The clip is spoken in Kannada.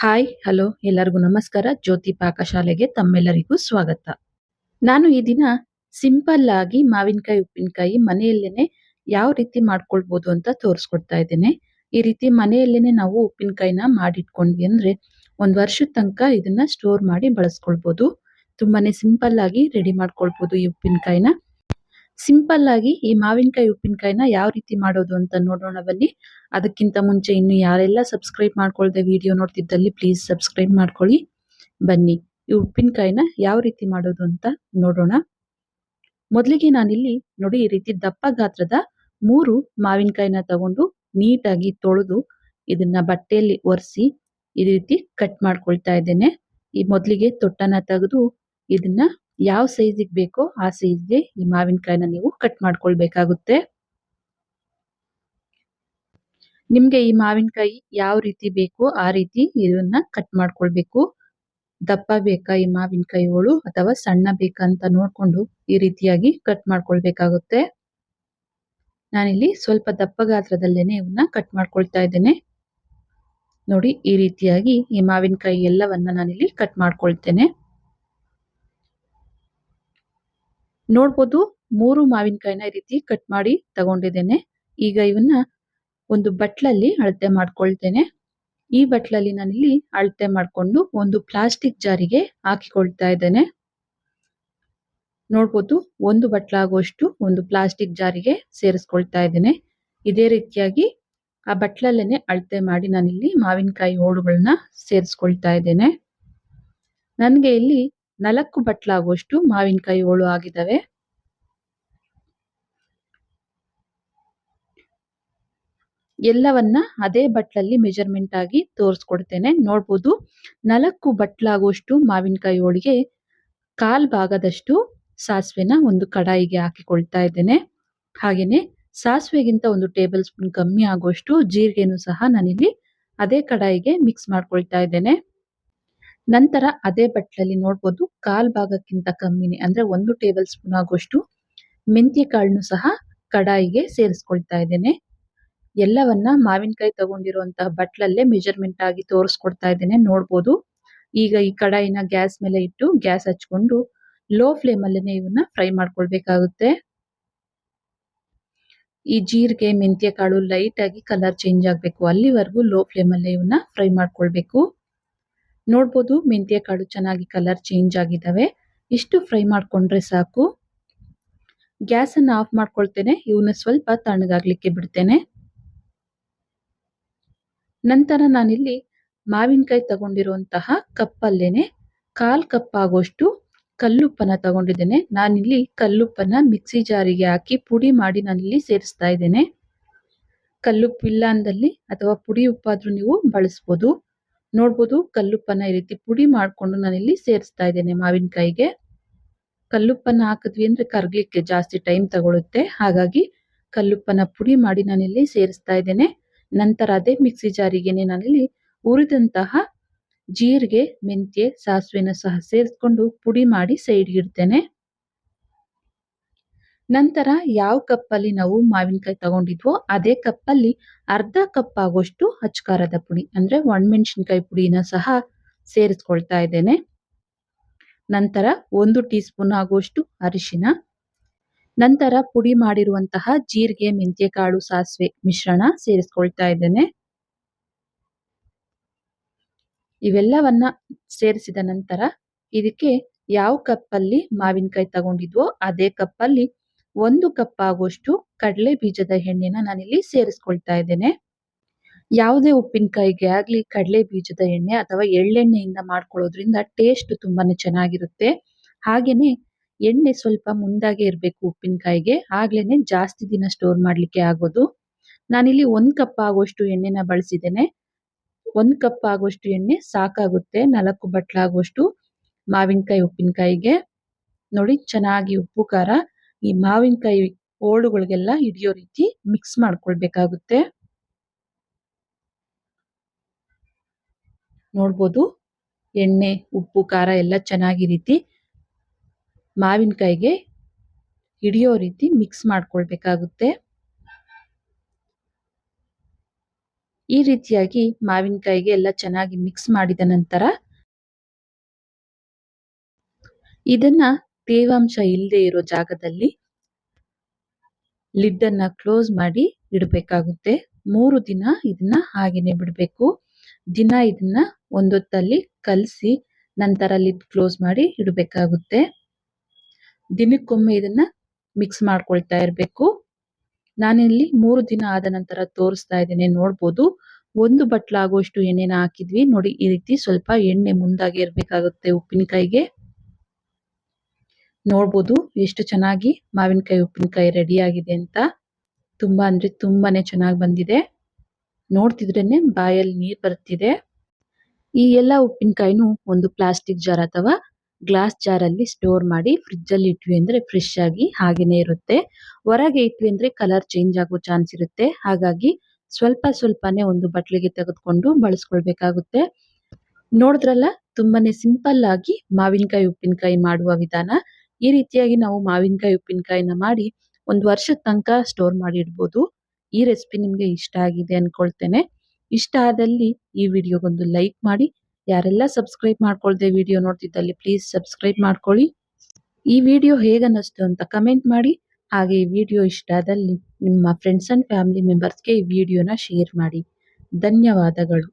ಹಾಯ್, ಹಲೋ, ಎಲ್ಲರಿಗೂ ನಮಸ್ಕಾರ. ಜ್ಯೋತಿ ಪಾಕಶಾಲೆಗೆ ತಮ್ಮೆಲ್ಲರಿಗೂ ಸ್ವಾಗತ. ನಾನು ಈ ದಿನ ಸಿಂಪಲ್ ಆಗಿ ಮಾವಿನಕಾಯಿ, ಉಪ್ಪಿನಕಾಯಿ ಮನೆಯಲ್ಲೇನೆ ಯಾವ ರೀತಿ ಮಾಡ್ಕೊಳ್ಬೋದು ಅಂತ ತೋರಿಸ್ಕೊಡ್ತಾ ಇದ್ದೇನೆ. ಈ ರೀತಿ ಮನೆಯಲ್ಲೇನೆ ನಾವು ಉಪ್ಪಿನಕಾಯಿನ ಮಾಡಿಟ್ಕೊಂಡ್ವಿ ಅಂದ್ರೆ ಒಂದ್ ವರ್ಷದ ತನಕ ಇದನ್ನ ಸ್ಟೋರ್ ಮಾಡಿ ಬಳಸ್ಕೊಳ್ಬೋದು. ತುಂಬಾನೇ ಸಿಂಪಲ್ ಆಗಿ ರೆಡಿ ಮಾಡ್ಕೊಳ್ಬೋದು ಈ ಉಪ್ಪಿನಕಾಯಿನ. ಸಿಂಪಲ್ ಆಗಿ ಈ ಮಾವಿನಕಾಯಿ, ಉಪ್ಪಿನಕಾಯಿನ ಯಾವ ರೀತಿ ಮಾಡೋದು ಅಂತ ನೋಡೋಣ ಬನ್ನಿ. ಅದಕ್ಕಿಂತ ಮುಂಚೆ ಇನ್ನು ಯಾರೆಲ್ಲ ಸಬ್ಸ್ಕ್ರೈಬ್ ಮಾಡ್ಕೊಳ್ದೆ ವಿಡಿಯೋ ನೋಡ್ತಿದ್ದಲ್ಲಿ ಪ್ಲೀಸ್ ಸಬ್ಸ್ಕ್ರೈಬ್ ಮಾಡ್ಕೊಳ್ಳಿ. ಬನ್ನಿ, ಈ ಉಪ್ಪಿನಕಾಯಿನ ಯಾವ ರೀತಿ ಮಾಡೋದು ಅಂತ ನೋಡೋಣ. ಮೊದಲಿಗೆ ನಾನಿಲ್ಲಿ ನೋಡಿ ಈ ರೀತಿ ದಪ್ಪ ಗಾತ್ರದ ಮೂರು ಮಾವಿನಕಾಯಿನ ತಗೊಂಡು ನೀಟಾಗಿ ತೊಳೆದು ಇದನ್ನ ಬಟ್ಟೆಯಲ್ಲಿ ಒರೆಸಿ ಈ ರೀತಿ ಕಟ್ ಮಾಡ್ಕೊಳ್ತಾ ಇದ್ದೇನೆ. ಈ ಮೊದಲಿಗೆ ತೊಟ್ಟನ ತೆಗೆದು ಇದನ್ನ ಯಾವ ಸೈಜಿಗೆ ಬೇಕೋ ಆ ಸೈಜ್ಗೆ ಈ ಮಾವಿನಕಾಯಿನ ನೀವು ಕಟ್ ಮಾಡ್ಕೊಳ್ಬೇಕಾಗುತ್ತೆ. ನಿಮ್ಗೆ ಈ ಮಾವಿನಕಾಯಿ ಯಾವ ರೀತಿ ಬೇಕೋ ಆ ರೀತಿ ಇದನ್ನ ಕಟ್ ಮಾಡ್ಕೊಳ್ಬೇಕು. ದಪ್ಪ ಬೇಕಾ ಈ ಮಾವಿನಕಾಯಿಗಳು ಅಥವಾ ಸಣ್ಣ ಬೇಕಾ ಅಂತ ನೋಡ್ಕೊಂಡು ಈ ರೀತಿಯಾಗಿ ಕಟ್ ಮಾಡ್ಕೊಳ್ಬೇಕಾಗುತ್ತೆ. ನಾನಿಲ್ಲಿ ಸ್ವಲ್ಪ ದಪ್ಪ ಗಾತ್ರದಲ್ಲೇನೆ ಇವನ್ನ ಕಟ್ ಮಾಡ್ಕೊಳ್ತಾ ಇದ್ದೇನೆ. ನೋಡಿ ಈ ರೀತಿಯಾಗಿ ಈ ಮಾವಿನಕಾಯಿ ಎಲ್ಲವನ್ನ ನಾನಿಲ್ಲಿ ಕಟ್ ಮಾಡ್ಕೊಳ್ತೇನೆ. ನೋಡ್ಬೋದು ಮೂರು ಮಾವಿನಕಾಯಿನ ಈ ರೀತಿ ಕಟ್ ಮಾಡಿ ತಗೊಂಡಿದ್ದೇನೆ. ಈಗ ಇವನ್ನ ಒಂದು ಬಟ್ಲಲ್ಲಿ ಅಳತೆ ಮಾಡ್ಕೊಳ್ತೇನೆ. ಈ ಬಟ್ಲಲ್ಲಿ ನಾನಿಲ್ಲಿ ಅಳತೆ ಮಾಡಿಕೊಂಡು ಒಂದು ಪ್ಲಾಸ್ಟಿಕ್ ಜಾರಿಗೆ ಹಾಕಿಕೊಳ್ತಾ ಇದ್ದೇನೆ. ನೋಡ್ಬೋದು ಒಂದು ಬಟ್ಲಾಗುವಷ್ಟು ಒಂದು ಪ್ಲಾಸ್ಟಿಕ್ ಜಾರಿಗೆ ಸೇರಿಸ್ಕೊಳ್ತಾ ಇದ್ದೇನೆ. ಇದೇ ರೀತಿಯಾಗಿ ಆ ಬಟ್ಲಲ್ಲೇನೆ ಅಳತೆ ಮಾಡಿ ನಾನಿಲ್ಲಿ ಮಾವಿನಕಾಯಿ ಹೋಳುಗಳನ್ನ ಸೇರಿಸ್ಕೊಳ್ತಾ ಇದ್ದೇನೆ. ನನಗೆ ಇಲ್ಲಿ ನಾಲ್ಕು ಬಟ್ಲಾಗುವಷ್ಟು ಮಾವಿನಕಾಯಿ ಹೋಳು ಆಗಿದ್ದಾವೆ. ಎಲ್ಲವನ್ನ ಅದೇ ಬಟ್ಲಲ್ಲಿ ಮೆಜರ್ಮೆಂಟ್ ಆಗಿ ತೋರಿಸ್ಕೊಡ್ತೇನೆ. ನೋಡ್ಬೋದು, ನಾಲ್ಕು ಬಟ್ಲಾಗುವಷ್ಟು ಮಾವಿನಕಾಯಿ ಹೋಳಿಗೆ ಕಾಲ್ ಭಾಗದಷ್ಟು ಸಾಸಿವೆನ ಒಂದು ಕಡಾಯಿಗೆ ಹಾಕಿಕೊಳ್ತಾ ಇದ್ದೇನೆ. ಹಾಗೇನೆ ಸಾಸಿವೆಗಿಂತ ಒಂದು ಟೇಬಲ್ ಸ್ಪೂನ್ ಕಮ್ಮಿ ಆಗುವಷ್ಟು ಜೀರಿಗೆನೂ ಸಹ ನಾನಿಲ್ಲಿ ಅದೇ ಕಡಾಯಿಗೆ ಮಿಕ್ಸ್ ಮಾಡ್ಕೊಳ್ತಾ ಇದ್ದೇನೆ. ನಂತರ ಅದೇ ಬಟ್ಲಲ್ಲಿ ನೋಡ್ಬೋದು ಕಾಲ್ ಭಾಗಕ್ಕಿಂತ ಕಮ್ಮಿನೇ, ಅಂದ್ರೆ ಒಂದು ಟೇಬಲ್ ಸ್ಪೂನ್ ಆಗುವಷ್ಟು ಮೆಂತ್ಯ ಕಾಳನ್ನು ಸಹ ಕಡಾಯಿಗೆ ಸೇರಿಸ್ಕೊಳ್ತಾ ಇದ್ದೇನೆ. ಎಲ್ಲವನ್ನ ಮಾವಿನಕಾಯಿ ತಗೊಂಡಿರುವಂತಹ ಬಟ್ಲಲ್ಲೇ ಮೆಜರ್ಮೆಂಟ್ ಆಗಿ ತೋರಿಸ್ಕೊಡ್ತಾ ಇದ್ದೇನೆ, ನೋಡ್ಬೋದು. ಈಗ ಈ ಕಡಾಯಿನ ಗ್ಯಾಸ್ ಮೇಲೆ ಇಟ್ಟು ಗ್ಯಾಸ್ ಹಚ್ಕೊಂಡು ಲೋ ಫ್ಲೇಮ್ ಅಲ್ಲೇನೆ ಇವನ್ನ ಫ್ರೈ ಮಾಡ್ಕೊಳ್ಬೇಕಾಗುತ್ತೆ. ಈ ಜೀರಿಗೆ, ಮೆಂತ್ಯ ಕಾಳು ಲೈಟ್ ಆಗಿ ಕಲರ್ ಚೇಂಜ್ ಆಗ್ಬೇಕು, ಅಲ್ಲಿವರೆಗೂ ಲೋ ಫ್ಲೇಮ್ ಅಲ್ಲೇ ಇವನ್ನ ಫ್ರೈ ಮಾಡ್ಕೊಳ್ಬೇಕು. ನೋಡ್ಬೋದು, ಮೆಂತ್ಯ ಕಾಳು ಚೆನ್ನಾಗಿ ಕಲರ್ ಚೇಂಜ್ ಆಗಿದ್ದಾವೆ ಇಷ್ಟು ಫ್ರೈ ಮಾಡಿಕೊಂಡ್ರೆ ಸಾಕು. ಗ್ಯಾಸನ್ನು ಆಫ್ ಮಾಡ್ಕೊಳ್ತೇನೆ. ಇವನ್ನ ಸ್ವಲ್ಪ ತಣ್ಣಗಾಗಲಿಕ್ಕೆ ಬಿಡ್ತೇನೆ. ನಂತರ ನಾನಿಲ್ಲಿ ಮಾವಿನಕಾಯಿ ತಗೊಂಡಿರುವಂತಹ ಕಪ್ಪಲ್ಲೇನೆ, ಕಾಲ್ ಕಪ್ ಆಗೋಷ್ಟು ಕಲ್ಲುಪ್ಪನ್ನ ತಗೊಂಡಿದ್ದೇನೆ. ನಾನಿಲ್ಲಿ ಕಲ್ಲುಪ್ಪನ್ನ ಮಿಕ್ಸಿ ಜಾರಿಗೆ ಹಾಕಿ ಪುಡಿ ಮಾಡಿ ನಾನಿಲ್ಲಿ ಸೇರಿಸ್ತಾ ಇದ್ದೇನೆ. ಕಲ್ಲುಪ್ಪು ಇಲ್ಲ ಅಂದಲ್ಲಿ ಅಥವಾ ಪುಡಿ ಉಪ್ಪಾದ್ರೂ ನೀವು ಬಳಸ್ಬೋದು. ನೋಡ್ಬೋದು ಕಲ್ಲುಪ್ಪನ್ನ ಈ ರೀತಿ ಪುಡಿ ಮಾಡಿಕೊಂಡು ನಾನಿಲ್ಲಿ ಸೇರಿಸ್ತಾ ಇದ್ದೇನೆ ಮಾವಿನಕಾಯಿಗೆ ಕಲ್ಲುಪ್ಪನ್ನ ಹಾಕಿದ್ವಿ ಅಂದ್ರೆ ಕರಗಲಿಕ್ಕೆ ಜಾಸ್ತಿ ಟೈಮ್ ತಗೊಳುತ್ತೆ. ಹಾಗಾಗಿ ಕಲ್ಲುಪ್ಪನ್ನ ಪುಡಿ ಮಾಡಿ ನಾನಿಲ್ಲಿ ಸೇರಿಸ್ತಾ ಇದ್ದೇನೆ. ನಂತರ ಅದೇ ಮಿಕ್ಸಿ ಜಾರಿಗೆನೆ ನಾನಿಲ್ಲಿ ಉರಿದಂತಹ ಜೀರಿಗೆ, ಮೆಂತ್ಯೆ, ಸಾಸಿವೆನ ಸಹ ಸೇರಿಸ್ಕೊಂಡು ಪುಡಿ ಮಾಡಿ ಸೈಡ್ ಇಡ್ತೇನೆ. ನಂತರ ಯಾವ ಕಪ್ಪಲ್ಲಿ ನಾವು ಮಾವಿನಕಾಯಿ ತಗೊಂಡಿದ್ವೋ ಅದೇ ಕಪ್ಪಲ್ಲಿ ಅರ್ಧ ಕಪ್ ಆಗೋಷ್ಟು ಅಚ್ಕಾರದ ಪುಡಿ, ಅಂದ್ರೆ ಒಣಮೆಣಸಿನ್ಕಾಯಿ ಪುಡಿನ ಸಹ ಸೇರಿಸ್ಕೊಳ್ತಾ ಇದ್ದೇನೆ. ನಂತರ ಒಂದು ಟೀ ಸ್ಪೂನ್ ಆಗುವಷ್ಟು ಅರಿಶಿನ. ನಂತರ ಪುಡಿ ಮಾಡಿರುವಂತಹ ಜೀರಿಗೆ ಮೆಂತ್ಯ ಕಾಳು ಸಾಸಿವೆ ಮಿಶ್ರಣ ಸೇರಿಸ್ಕೊಳ್ತಾ ಇದ್ದೇನೆ. ಇವೆಲ್ಲವನ್ನ ಸೇರಿಸಿದ ನಂತರ ಇದಕ್ಕೆ ಯಾವ ಕಪ್ಪಲ್ಲಿ ಮಾವಿನಕಾಯಿ ತಗೊಂಡಿದ್ವೋ ಅದೇ ಕಪ್ಪಲ್ಲಿ ಒಂದು ಕಪ್ ಆಗುವಷ್ಟು ಕಡಲೆ ಬೀಜದ ಎಣ್ಣೆನ ನಾನಿಲ್ಲಿ ಸೇರಿಸ್ಕೊಳ್ತಾ ಇದ್ದೇನೆ. ಯಾವುದೇ ಉಪ್ಪಿನಕಾಯಿಗೆ ಆಗ್ಲಿ ಕಡಲೆ ಬೀಜದ ಎಣ್ಣೆ ಅಥವಾ ಎಳ್ಳೆಣ್ಣೆಯಿಂದ ಮಾಡ್ಕೊಳ್ಳೋದ್ರಿಂದ ಟೇಸ್ಟ್ ತುಂಬಾನೇ ಚೆನ್ನಾಗಿರುತ್ತೆ. ಹಾಗೇನೆ ಎಣ್ಣೆ ಸ್ವಲ್ಪ ಮುಂದಾಗೆ ಇರಬೇಕು ಉಪ್ಪಿನಕಾಯಿಗೆ, ಆಗ್ಲೇನೆ ಜಾಸ್ತಿ ದಿನ ಸ್ಟೋರ್ ಮಾಡ್ಲಿಕ್ಕೆ ಆಗೋದು. ನಾನಿಲ್ಲಿ ಒಂದ್ ಕಪ್ ಆಗುವಷ್ಟು ಎಣ್ಣೆನ ಬಳಸಿದ್ದೇನೆ. ಒಂದ್ ಕಪ್ ಆಗುವಷ್ಟು ಎಣ್ಣೆ ಸಾಕಾಗುತ್ತೆ, ನಾಲ್ಕು ಬಟ್ಲಾಗುವಷ್ಟು ಮಾವಿನಕಾಯಿ ಉಪ್ಪಿನಕಾಯಿಗೆ. ನೋಡಿ, ಚೆನ್ನಾಗಿ ಉಪ್ಪು, ಖಾರ. ಈ ಮಾವಿನಕಾಯಿ ಹೋಳುಗಳಿಗೆಲ್ಲ ಹಿಡಿಯೋ ರೀತಿ ಮಿಕ್ಸ್ ಮಾಡ್ಕೊಳ್ಬೇಕಾಗುತ್ತೆ. ನೋಡ್ಬೋದು, ಎಣ್ಣೆ, ಉಪ್ಪು, ಖಾರ ಎಲ್ಲ ಚೆನ್ನಾಗಿ ರೀತಿ ಮಾವಿನಕಾಯಿಗೆ ಹಿಡಿಯೋ ರೀತಿ ಮಿಕ್ಸ್ ಮಾಡ್ಕೊಳ್ಬೇಕಾಗುತ್ತೆ. ಈ ರೀತಿಯಾಗಿ ಮಾವಿನಕಾಯಿಗೆ ಎಲ್ಲ ಚೆನ್ನಾಗಿ ಮಿಕ್ಸ್ ಮಾಡಿದ ನಂತರ ಇದನ್ನ ತೇವಾಂಶ ಇಲ್ಲದೆ ಇರೋ ಜಾಗದಲ್ಲಿ ಲಿಡ್ ಅನ್ನ ಕ್ಲೋಸ್ ಮಾಡಿ ಇಡಬೇಕಾಗುತ್ತೆ. ಮೂರು ದಿನ ಇದನ್ನ ಹಾಗೇನೆ ಬಿಡಬೇಕು. ದಿನ ಇದನ್ನ ಒಂದೊತ್ತಲ್ಲಿ ಕಲಸಿ ನಂತರ ಲಿಡ್ ಕ್ಲೋಸ್ ಮಾಡಿ ಇಡಬೇಕಾಗುತ್ತೆ. ದಿನಕ್ಕೊಮ್ಮೆ ಇದನ್ನ ಮಿಕ್ಸ್ ಮಾಡ್ಕೊಳ್ತಾ ಇರಬೇಕು. ನಾನಿಲ್ಲಿ ಮೂರು ದಿನ ಆದ ನಂತರ ತೋರಿಸ್ತಾ ಇದ್ದೇನೆ, ನೋಡ್ಬೋದು. ಒಂದು ಬಟ್ಲಾಗುವಷ್ಟು ಎಣ್ಣೆನ ಹಾಕಿದ್ವಿ. ನೋಡಿ, ಈ ರೀತಿ ಸ್ವಲ್ಪ ಎಣ್ಣೆ ಮುಂದಾಗಿ ಇರಬೇಕಾಗುತ್ತೆ ಉಪ್ಪಿನಕಾಯಿಗೆ. ನೋಡ್ಬೋದು ಎಷ್ಟು ಚೆನ್ನಾಗಿ ಮಾವಿನಕಾಯಿ ಉಪ್ಪಿನಕಾಯಿ ರೆಡಿ ಆಗಿದೆ ಅಂತ. ತುಂಬಾ ಅಂದ್ರೆ ತುಂಬಾನೇ ಚೆನ್ನಾಗಿ ಬಂದಿದೆ. ನೋಡ್ತಿದ್ರೇನೆ ಬಾಯಲ್ಲಿ ನೀರ್ ಬರ್ತಿದೆ. ಈ ಎಲ್ಲ ಉಪ್ಪಿನಕಾಯಿನೂ ಒಂದು ಪ್ಲಾಸ್ಟಿಕ್ ಜಾರ್ ಅಥವಾ ಗ್ಲಾಸ್ ಜಾರ್ ಅಲ್ಲಿ ಸ್ಟೋರ್ ಮಾಡಿ ಫ್ರಿಡ್ಜ್ ಅಲ್ಲಿ ಇಟ್ವಿ ಅಂದ್ರೆ ಫ್ರೆಶ್ ಆಗಿ ಹಾಗೇನೆ ಇರುತ್ತೆ. ಹೊರಗೆ ಇಟ್ವಿ ಅಂದ್ರೆ ಕಲರ್ ಚೇಂಜ್ ಆಗೋ ಚಾನ್ಸ್ ಇರುತ್ತೆ. ಹಾಗಾಗಿ ಸ್ವಲ್ಪ ಸ್ವಲ್ಪನೇ ಒಂದು ಬಟ್ಲಿಗೆ ತೆಗೆದುಕೊಂಡು ಬಳಸ್ಕೊಳ್ಬೇಕಾಗುತ್ತೆ. ನೋಡಿದ್ರಲ್ಲ, ತುಂಬಾನೇ ಸಿಂಪಲ್ ಆಗಿ ಮಾವಿನಕಾಯಿ ಉಪ್ಪಿನಕಾಯಿ ಮಾಡುವ ವಿಧಾನ. ಈ ರೀತಿಯಾಗಿ ನಾವು ಮಾವಿನಕಾಯಿ, ಉಪ್ಪಿನಕಾಯಿನ ಮಾಡಿ ಒಂದು ವರ್ಷದ ತನಕ ಸ್ಟೋರ್ ಮಾಡಿ ಇಡ್ಬೋದು ಈ ರೆಸಿಪಿ ನಿಮಗೆ ಇಷ್ಟ ಆಗಿದೆ ಅನ್ಕೊಳ್ತೇನೆ. ಇಷ್ಟ ಆದಲ್ಲಿ ಈ ವಿಡಿಯೋಗೊಂದು ಲೈಕ್ ಮಾಡಿ. ಯಾರೆಲ್ಲ ಸಬ್ಸ್ಕ್ರೈಬ್ ಮಾಡ್ಕೊಳ್ದೆ ವಿಡಿಯೋ ನೋಡ್ತಿದ್ದಲ್ಲಿ ಪ್ಲೀಸ್ ಸಬ್ಸ್ಕ್ರೈಬ್ ಮಾಡ್ಕೊಳ್ಳಿ. ಈ ವಿಡಿಯೋ ಹೇಗನ್ನಿಸ್ತು ಅಂತ ಕಮೆಂಟ್ ಮಾಡಿ. ಹಾಗೆ ಈ ವಿಡಿಯೋ ಇಷ್ಟ ಆದಲ್ಲಿ ನಿಮ್ಮ ಫ್ರೆಂಡ್ಸ್ ಅಂಡ್ ಫ್ಯಾಮಿಲಿ ಮೆಂಬರ್ಸ್ಗೆ ಈ ವಿಡಿಯೋನ ಶೇರ್ ಮಾಡಿ. ಧನ್ಯವಾದಗಳು.